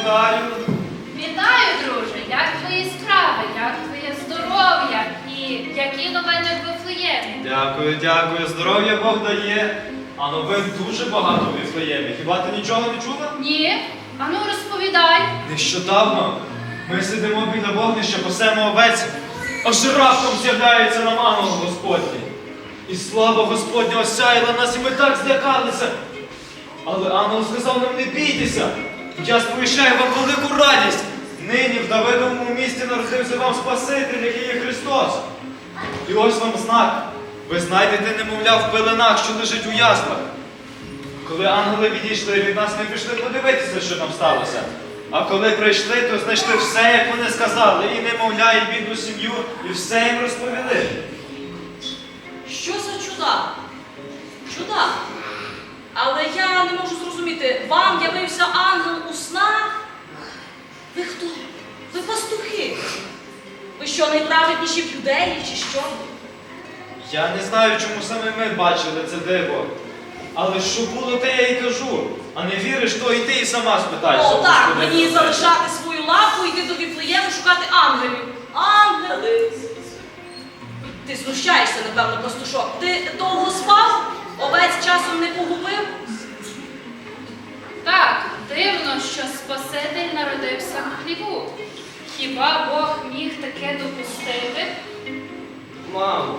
вітаю. Вітаю, друже! Як твої справи, як твоє здоров'я і які новини в Вифлеємі? Дякую, дякую. Здоров'я Бог дає. А новин дуже багато в Віфлеємі. Хіба ти нічого не чула? Ні? Ану розповідай. Нещодавно ми сидимо біля вогнища, пасемо овець, аж раптом з'являється нам ангел Господній. І слава Господня осяяла нас, і ми так злякалися. Але ангел сказав нам не бійтеся. Я сповіщаю вам велику радість. Нині в Давидовому місті народився вам Спаситель, який є Христос. І ось вам знак. Ви знайдете немовля в пеленах, що лежить у яслах. Коли ангели відійшли від нас, ми пішли подивитися, що там сталося. А коли прийшли, то знайшли все, як вони сказали, і немовля, і бідну сім'ю, і все їм розповіли. Що за чуда? Чуда. Але я не можу зрозуміти, вам явився ангел у снах? Ви хто? Ви пастухи? Ви що, найправедніші в юдеї чи що? Я не знаю, чому саме ми бачили це диво. Але що було, те я й кажу. А не віриш, то і ти і сама спитайся. О, так, мені залишати свою лапу і йти до Віфлеєму шукати ангелів. Ангели! Ти знущаєшся, напевно, пастушок. Ти довго спав? Овець часом не погубив? Так, дивно, що Спаситель народився в хліву. Хіба Бог міг таке допустити? Мамо,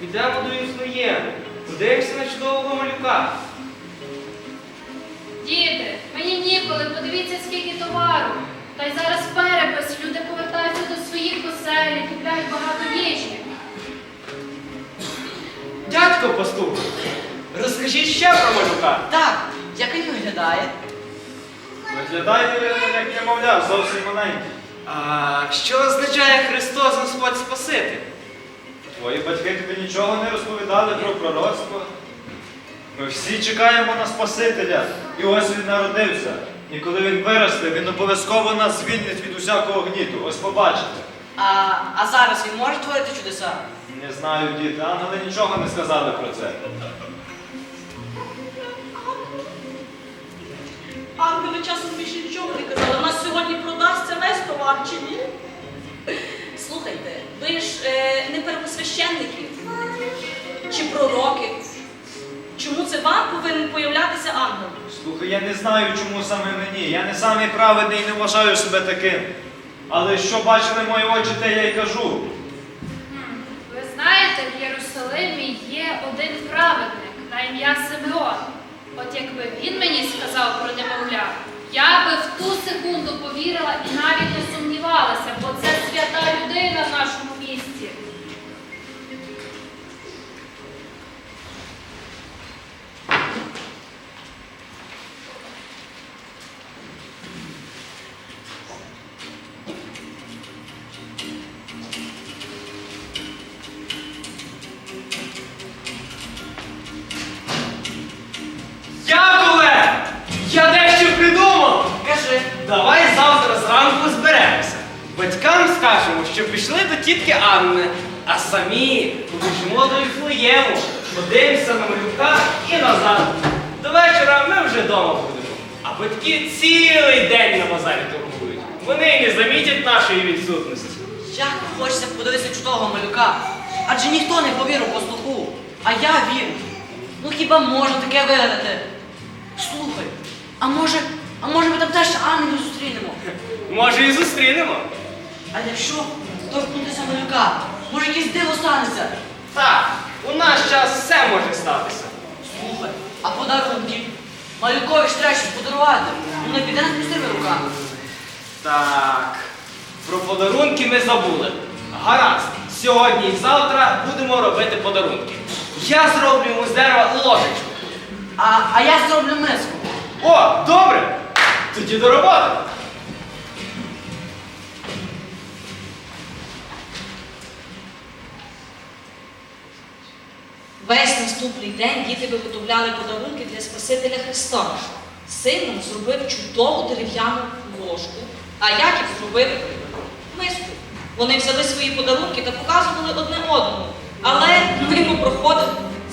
підемо до Іфлеєму, подивимося на чудового малюка. Діти, мені ніколи, подивіться, скільки товару. Та й зараз перепис, люди повертаються до своїх осель, і купляють багато їжі. Дядько пастух, розкажіть ще про малюка. Так, як він виглядає? Виглядає, як немовля, зовсім маленький. А що означає Христос Господь Спаситель? Твої батьки тобі нічого не розповідали про пророцтво. Ми всі чекаємо на Спасителя. І ось він народився. І коли він виросте, він обов'язково нас звільнить від усякого гніту. Ось побачите. А, а зараз він може творити чудеса? Не знаю, діти, ангели нічого не сказали про це. Ангели часом більше нічого не казали. У нас сьогодні продасться весь товар чи ні? Слухайте, ви ж е, не первосвященники чи пророки. Чому це вам повинен появлятися ангел? Слухай, я не знаю, чому саме мені. Я не самий праведний і не вважаю себе таким. Але що бачили мої очі, те я й кажу. Хм, Ви знаєте, в Єрусалимі є один праведник на ім'я Симеон. От якби він мені сказав про немовля, я би в ту секунду повірила і навіть не сумнівалася, бо це свята людина в нашому Давай завтра зранку зберемося. Батькам скажемо, що пішли до тітки Анни, а самі побіжимо до Іфлеєму, подивимося на малюка і назад. До вечора ми вже вдома будемо. А батьки цілий день на базарі торгують. Вони не замітять нашої відсутності. Як хочеться подивитися чудового малюка? Адже ніхто не повірив пастуху. А я вірю. Ну хіба можна таке вигадати? Слухай, а може, а може ми там теж ангелів зустрінемо? Може і зустрінемо. А якщо торкнутися малюка, може якесь диво станеться? Так, у наш час все може статися. Слухай, а подарунки? Малюкові ж треба щось подарувати. Ну не піде з пустими руками. Так, про подарунки ми забули. Гаразд, сьогодні і завтра будемо робити подарунки. Я зроблю йому з дерева ложечку. А, а я зроблю миску. О, добре! Тоді до роботи. Весь наступний день діти виготовляли подарунки для Спасителя Христа. Симон зробив чудову дерев'яну ложку, а Яків зробив миску. Вони взяли свої подарунки та показували одне одному. Але мимо проходив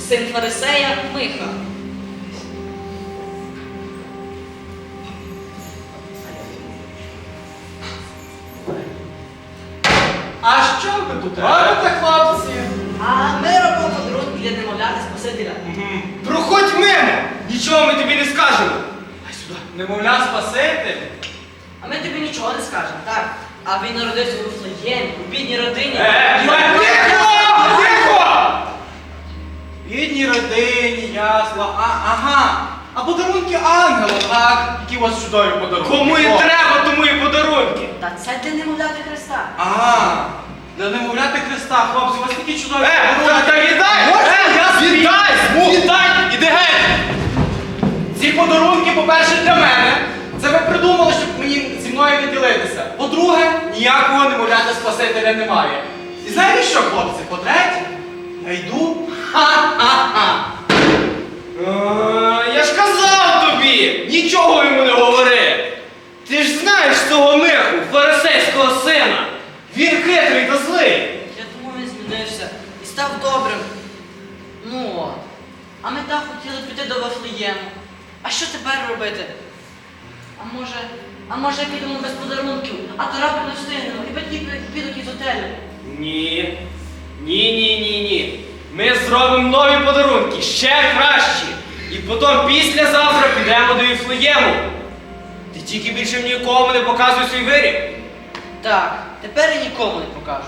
син фарисея Миха. Тут хлопці? А ми робимо подарунки для немовляти Спасителя. Проходь мимо! Нічого ми тобі не скажемо. Дай сюди. Немовля Спаситель. А ми тобі нічого не скажемо, так? А він народився у Вифлеємі, у бідній родині. Е, Його тихо! Тихо! Бідній родині, ясла, а, ага. А подарунки ангела, так? Які у вас чудові подарунки. Кому і О. треба, тому і подарунки. Та це для немовляти Христа. А, для немовляти Христа, хлопці, у вас такі чудові Е, та, та віддай! Е, я свій віддай! Віддай! Іди геть! Ці подарунки, по-перше, для мене. Це ви придумали, щоб мені зі мною не ділитися. По-друге, ніякого немовляти Спасителя немає. І знаєте що, хлопці? По-третє, я йду. Ха-ха-ха. Е, Я ж казав тобі! Нічого йому не говори! Ти ж знаєш цього миху, фарисейського сина! Він хитрий та злий! Я думав, він змінився і став добрим. Ну от. А ми так хотіли піти до Вифлеєму. А що тепер робити? А може, а може підемо без подарунків, а то раптом не встигнемо, і батьки підуть- із готелю. Ні. Ні, ні, ні, ні. Ми зробимо нові подарунки, ще кращі. І потім післязавтра підемо до Іфлеєму. Ти тільки більше нікому не показуй свій виріб. Так, тепер я нікому не покажу.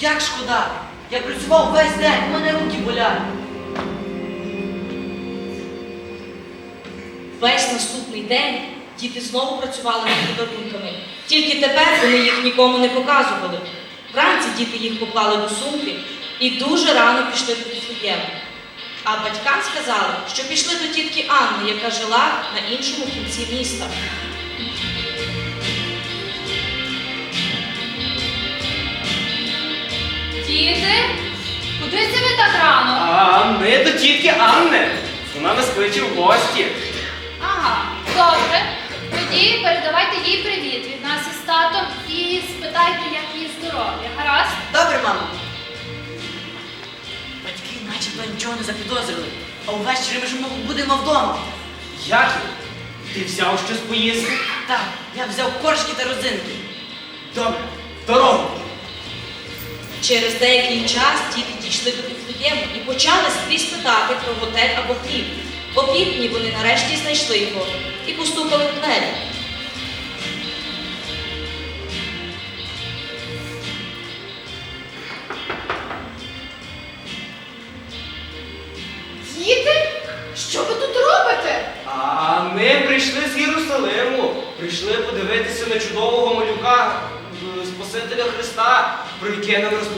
Як шкода! Я працював весь день, у мене руки болять. Весь наступний день діти знову працювали над подарунками. Тільки тепер вони їх нікому не показували. Вранці діти їх поклали до сумки і дуже рано пішли до Віфлеєму. А батькам сказали, що пішли до тітки Анни, яка жила на іншому кінці міста. Діти, куди це ви так рано? А ми до тітки Анни. Вона нас кличе в гості. Ага, добре. Тоді передавайте їй привіт від нас із татом і спитайте, як її здоров'я. Гаразд? Добре, мамо. Батьки начебто нічого не запідозрили, а увечері ми ж мо- будемо вдома. Як? Ти взяв щось поїсти? Так, я взяв коржки та родзинки. Добре, в дорогу. Через деякий час діти дійшли до Віфлеєму і почали скрізь питати про готель або хліб. О півдні вони нарешті знайшли його і постукали в двері. Діти? Що ви тут робите? А ми прийшли з Єрусалиму. Прийшли подивитися на чудового малюка е, Спасителя Христа, про яке нам розповів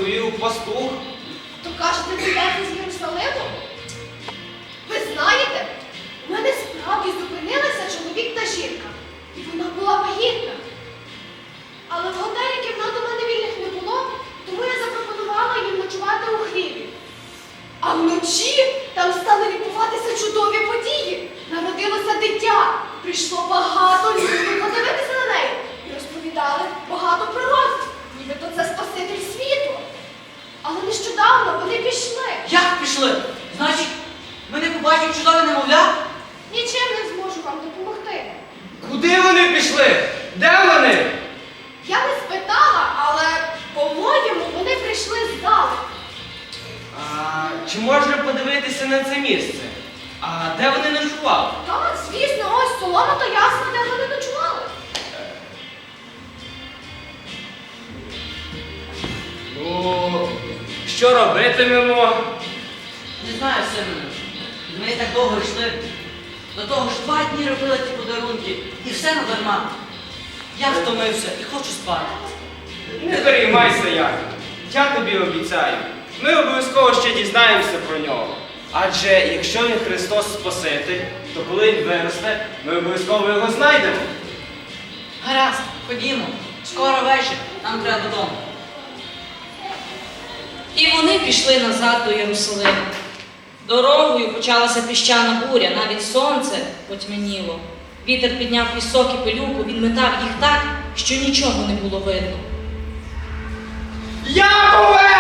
А вночі там стали відбуватися чудові події. Народилося дитя. Прийшло багато людей подивитися на неї і розповідали багато пророцтв, нібито це Спаситель світу. Але нещодавно вони пішли. Як пішли? Значить, ми не побачимо чудове немовля? Нічим не зможу вам допомогти. Куди вони пішли? Де вони? Я не спитала, але, по-моєму, вони прийшли здалеку. А, чи можна подивитися на це місце? А де вони ночували? Так, звісно, ось солома та ясна, де вони ночували. Ну, що робитимемо? Не знаю, сину. Ми так довго йшли. До того ж два дні робили ті подарунки. І все надарма. Я втомився і хочу спати. Не переймайся як. Я тобі обіцяю. Ми обов'язково ще дізнаємося про нього. Адже якщо він Христос Спаситель, то коли він виросте, ми обов'язково його знайдемо. Гаразд, ходімо. Скоро вечір, нам треба додому. І вони пішли назад до Єрусалиму. Дорогою почалася піщана буря, навіть сонце потьмяніло. Вітер підняв пісок і пилюку, він метав їх так, що нічого не було видно. Якове!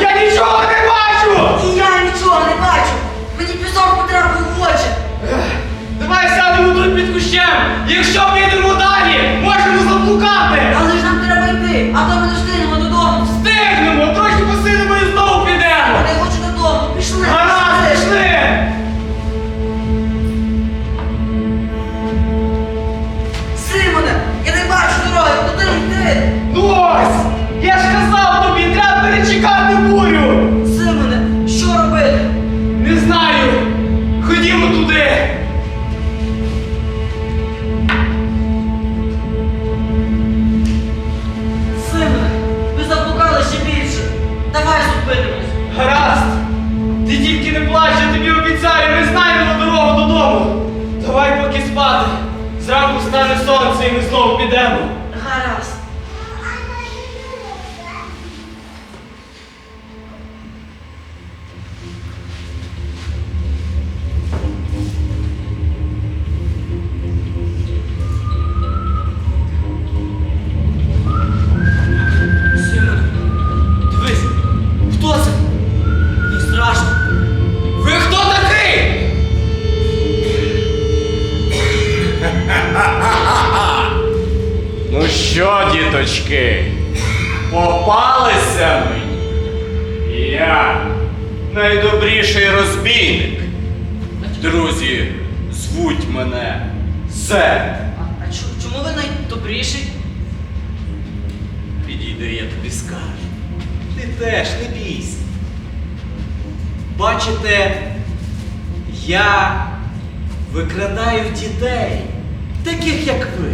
Я нічого не бачу! І я нічого не бачу. Мені пісок потрапив в очі. Давай сядемо тут під кущем! Якщо підемо далі, можемо заблукати! Але ж нам треба йти, а то ми не Бачите, я викрадаю дітей, таких як ви.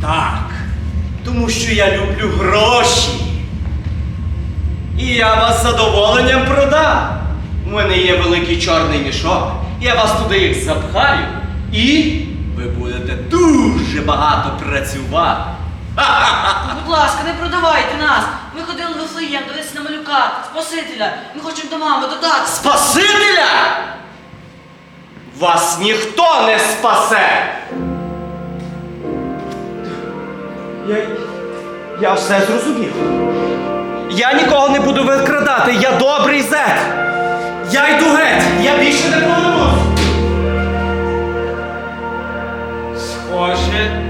Так, тому що я люблю гроші. І я вас задоволенням продам. У мене є великий чорний мішок. Я вас туди їх запхаю, і ви будете дуже багато працювати. Будь ласка, не продавайте нас. Ми ходили в Вифлеєм, дивитися на малюка, Спасителя. Ми хочемо до мами додати. Спасителя! Вас ніхто не спасе! Я, я все зрозумів. Я нікого не буду викрадати, я добрий зет. Я йду геть, я більше не повернусь. Схоже,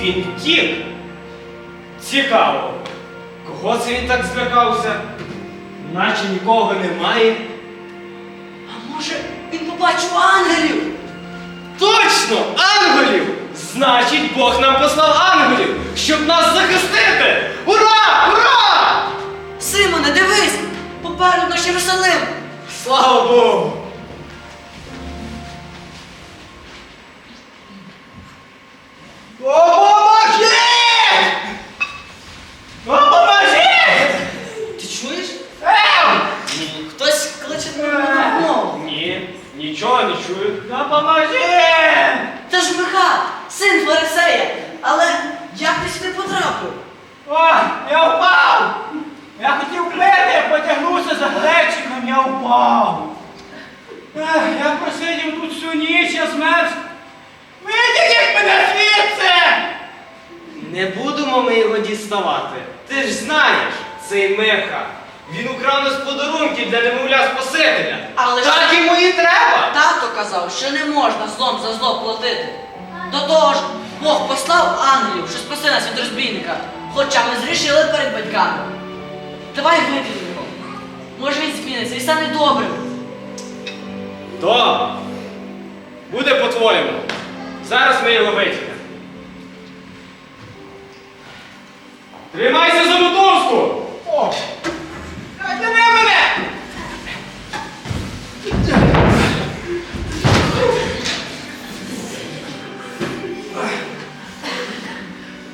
він втік. Цікаво. Кого це він так злякався? Наче нікого немає. А може він побачив ангелів? Точно! Ангелів! Значить, Бог нам послав ангелів, щоб нас захистити! Ура! Ура! Симоне, дивись! Попереду наш Єрусалим! Слава Богу! Допоможіть! Допоможіть! Ти чуєш? Ем! Хтось кличе на мову. Ні, нічого не чую. Допоможіть! Це ж Миха, син Фарисея. Але як ти сюди потрапив? Ой, я впав! Я хотів пити, потягнувся за глечиком, я впав. Ех, я просидів тут всю ніч, я змерз. Витягніть мене звідси! Не будемо ми його діставати. Ти ж знаєш, цей Миха. Він украв нас подарунки для немовля Спасителя. Але ж- так йому і треба. Тато казав, що не можна злом за зло платити. До того ж, Бог послав ангелів, що спаси нас від розбійника. Хоча ми зрішили перед батьками. Давай вип'ємо його. Може він зміниться і стане добрим. Добре. Буде по-твоєму. Зараз ми його витягнемо. Тримайся за мотузку! О! Тяни мене!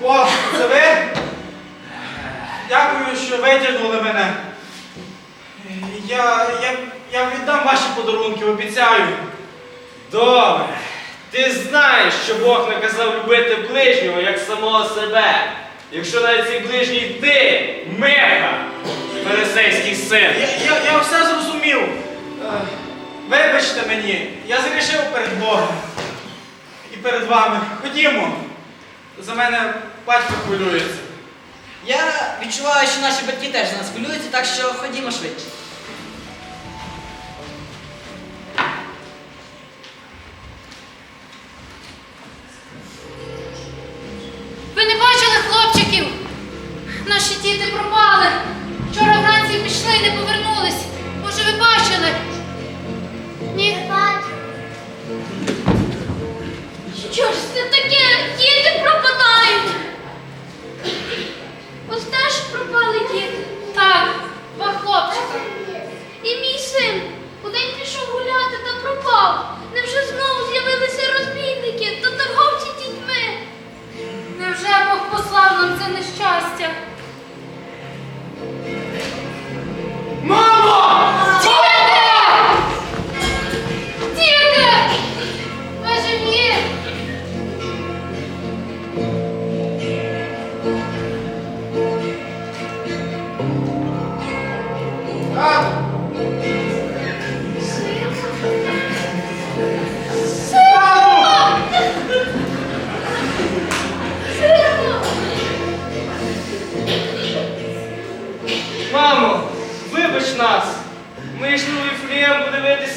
О, це ви? Дякую, що витягнули мене. Я, віддам ваші подарунки, обіцяю. Добре. Ти знаєш, що Бог наказав любити ближнього як самого себе. Якщо навіть цей ближній ти, Меха, фарисейський син. Я, я, я все зрозумів. Е, Вибачте мені, я зрішив перед Богом і перед вами. Ходімо. За мене батько хвилюється. Я відчуваю, що наші батьки теж за нас хвилюються, так що ходімо швидше. Це нещастя?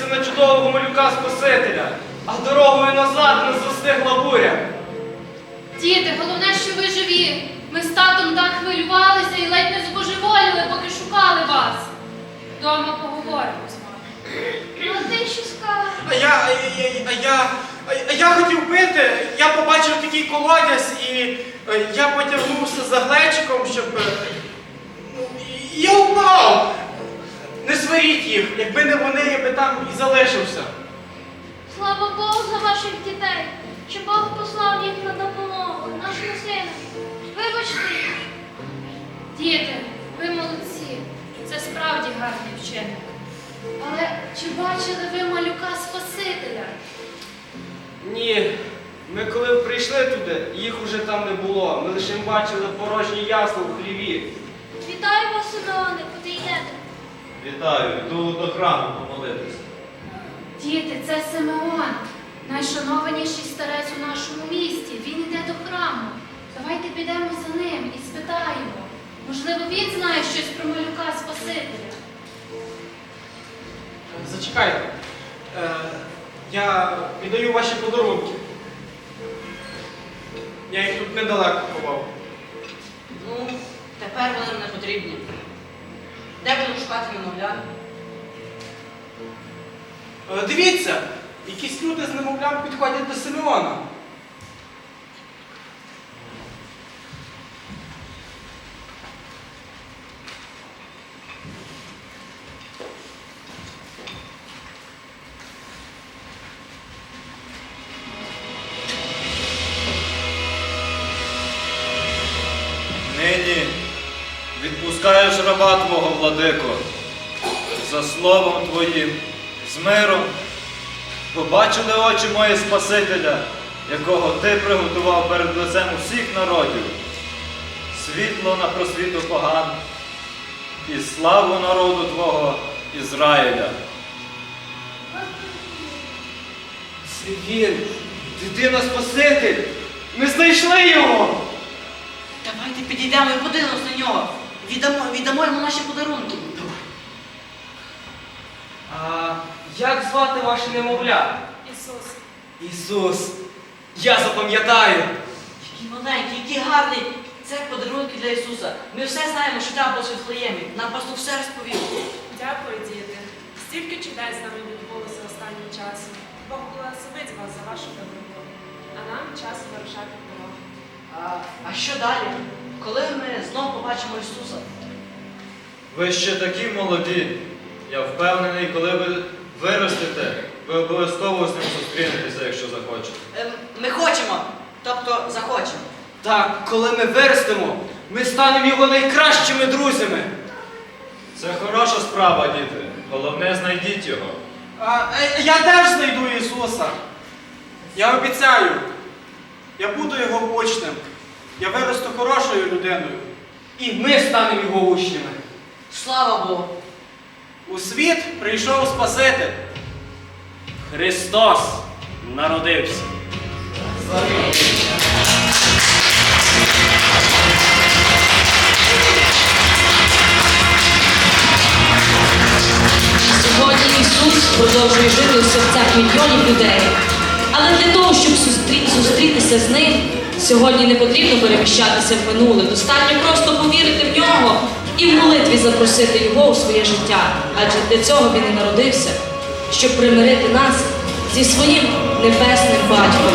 Малюка Спасителя, а дорогою назад нас застигла буря. Діти, головне, що ви живі. Ми з татом так хвилювалися і ледь не збожеволіли, поки шукали вас. Дома поговоримо з вами. Ну, а ти що сказала? А я, а я, а я, а я хотів пити, я побачив такий колодязь і е, я потягнувся за глечиком, щоб. е, ну, і Я впав! Не сваріть їх, якби не вони, я би там і залишився. Слава Богу за ваших дітей, що Бог послав їх на допомогу, нашому сину. Вибачте їх. Діти, ви молодці. Це справді гарний вчинок. Але чи бачили ви малюка Спасителя? Ні, ми коли прийшли туди, їх уже там не було. Ми лише бачили порожні ясла у хліві. Вітаю вас, Симеоне, куди йдете? Вітаю, йду до храму помолитися. Діти, це Симеон, найшанованіший старець у нашому місті. Він йде до храму. Давайте підемо за ним і спитаємо. Можливо, він знає щось про малюка Спасителя. Зачекайте. Е, я віддаю ваші подарунки. Я їх тут недалеко ховав. Ну, тепер вони не потрібні. Де будемо шукати немовля? Е, Дивіться, якісь люди з немовлям підходять до Симеона. Владико, за словом Твоїм, з миром. Побачили очі мої Спасителя, якого Ти приготував перед лицем усіх народів, світло на просвіту поган і славу народу Твого Ізраїля. Це він, дитина Спаситель. Ми знайшли його. Давайте підійдемо і подивимось на нього. Віддамо, віддамо йому наші подарунки. А як звати ваше немовля? Ісус. Ісус. Я запам'ятаю. Який маленький, який гарний. Це подарунки для Ісуса. Ми все знаємо, що трапилося в Вифлеємі. Нам просто все розповів. Дякую, діти. Стільки чудес з нами відбулося останнім часом. Бог благословить вас за вашу доброту. А нам час вирушати в дорогу. А, а що далі? Коли ми знову побачимо Ісуса? Ви ще такі молоді. Я впевнений, коли ви виростете, ви обов'язково з ним зустрінетеся, якщо захочете. Ем, ми хочемо, тобто захочемо. Так, коли ми виростемо, ми станемо його найкращими друзями. Це хороша справа, діти. Головне, знайдіть його. А, е, я теж знайду Ісуса. Я обіцяю. Я буду його учнем. Я виросту хорошою людиною. І ми станемо його учнями. Слава Богу! У світ прийшов Спаситель. Христос народився. Сьогодні Ісус продовжує жити у серцях мільйонів людей. Але для того, щоб зустрітися з ним, Сьогодні не потрібно переміщатися в минуле, достатньо просто повірити в нього і в молитві запросити його у своє життя, адже для цього він і народився, щоб примирити нас зі своїм небесним батьком.